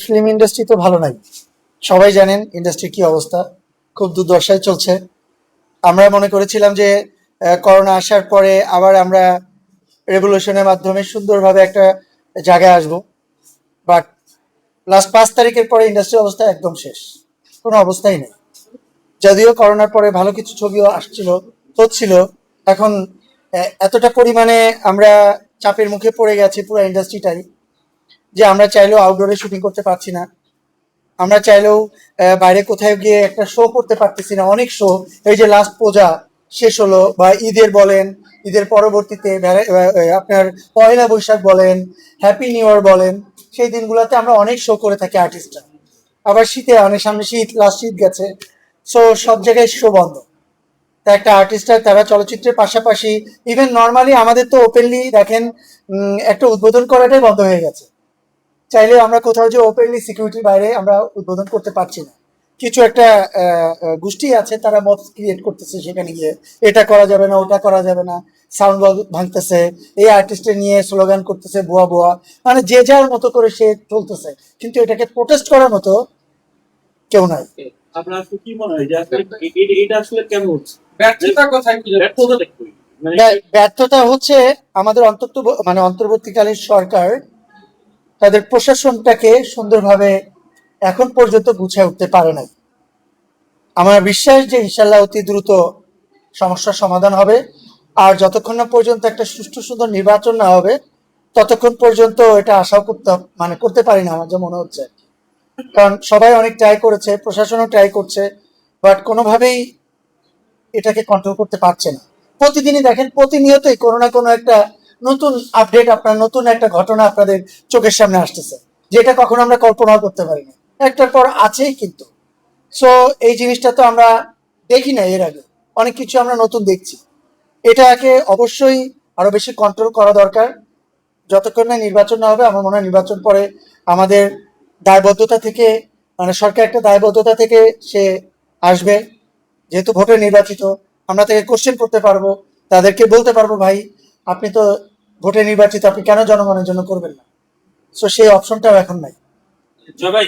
Film industry তো ভালো নাই। সবাই জানেন ইন্ডাস্ট্রির কি অবস্থা, খুব দুর্দশায় চলছে। আমরা মনে করেছিলাম যে করোনা আসার পরে আবার আমরা রেভলিউশনের মাধ্যমে সুন্দরভাবে একটা জায়গায় আসব। বাট লাস্ট পাঁচ তারিখের পরে ইন্ডাস্ট্রির অবস্থা একদম শেষ। কোনো অবস্থাই নেই। যদিও করোনার পরে ভালো কিছু ছবিও আসছিল, হচ্ছিল। এখন এতটা পরিমাণে আমরা চাপের মুখে পড়ে গেছি পুরো ইন্ডাস্ট্রিটাই যে আমরা চাইলেও আউটডোরে শুটিং করতে পারছি না। আমরা চাইলেও বাইরে কোথাও গিয়ে একটা শো করতে পারতেছি না, অনেক শো এই যে লাস্ট পূজা শেষ হলো, বা ঈদের বলেন, ঈদের পরবর্তীতে আপনার পয়লা বৈশাখ বলেন হ্যাপি নিউ ইয়ার বলেন, সেই দিনগুলোতে আমরা অনেক শো করে থাকি আর্টিস্টরা আবার শীতে, অনেক সামনে শীত লাস্ট শীত গেছে সো সব জায়গায় শো বন্ধ। তা একটা আর্টিস্টরা তারা চলচ্চিত্রের পাশাপাশি ইভেন নর্মালি আমাদের তো ওপেনলি দেখেন একটা উদ্বোধন করাটাই বন্ধ হয়ে গেছে। চাইলে আমরা কোথাও যে ওপেনলি সিকিউরিটির বাইরে আমরা উদ্বোধন করতে পারছি না। কিছু একটা গোষ্ঠী আছে তারা মত ক্রিয়েট করতেছে সেখানে গিয়ে। এটা করা যাবে না ওটা করা যাবে না সাউন্ড বল ভাঙতেছে এই আর্টিস্টের নিয়ে স্লোগান করতেছে বোয়া বোয়া মানে যে যার মতো করে সে চলতেছে। কিন্তু এটাকে প্রোটেস্ট করার মতো কেউ নাই। আপনার কি মনে হয় এটা আসলে কেন হচ্ছে? ব্যর্থতা কোথায় মানে ব্যর্থতা হচ্ছে আমাদের অন্তত মানে অন্তর্বর্তীকালীন সরকার তাদের প্রশাসনটাকে সুন্দরভাবে এখন পর্যন্ত গুছিয়ে উঠতে পারে নাই। আমার বিশ্বাস যে ইনশাল্লাহ অতি দ্রুত সমস্যার সমাধান হবে। আর যতক্ষণ না পর্যন্ত একটা সুষ্ঠু সুন্দর নির্বাচন না হবে, ততক্ষণ পর্যন্ত এটা আশাও করতে মানে করতে পারি না, আমার যা মনে হচ্ছে। কারণ সবাই অনেক ট্রাই করেছে, প্রশাসনও ট্রাই করছে বাট কোনোভাবেই এটাকে কন্ট্রোল করতে পারছে না। প্রতিদিনই দেখেন, প্রতিনিয়তই কোনো না কোনো একটা নতুন আপডেট আপনার নতুন একটা ঘটনা আপনাদের চোখের সামনে আসতেছে, যেটা কখনো আমরা কল্পনাও করতে পারিনি। একটার পর আছেই কিন্তু। সো এই জিনিসটা তো আমরা দেখি না এর আগে। অনেক কিছু আমরা নতুন দেখছি। এটাকে অবশ্যই আরও বেশি কন্ট্রোল করা দরকার। যতক্ষণ না নির্বাচন না হবে, আমার মনে হয় নির্বাচন পরে আমাদের দায়বদ্ধতা থেকে মানে সরকার একটা দায়বদ্ধতা থেকে সে আসবে। যেহেতু ভোটে নির্বাচিত, আমরা তাকে কোশ্চেন করতে পারব, তাদেরকে বলতে পারব, ভাই আপনি তো ভোটে নির্বাচিত, আপনি কেন জনগণের জন্য করবেন না? সো সেই অপশনটাও এখন নাই। জয় ভাই।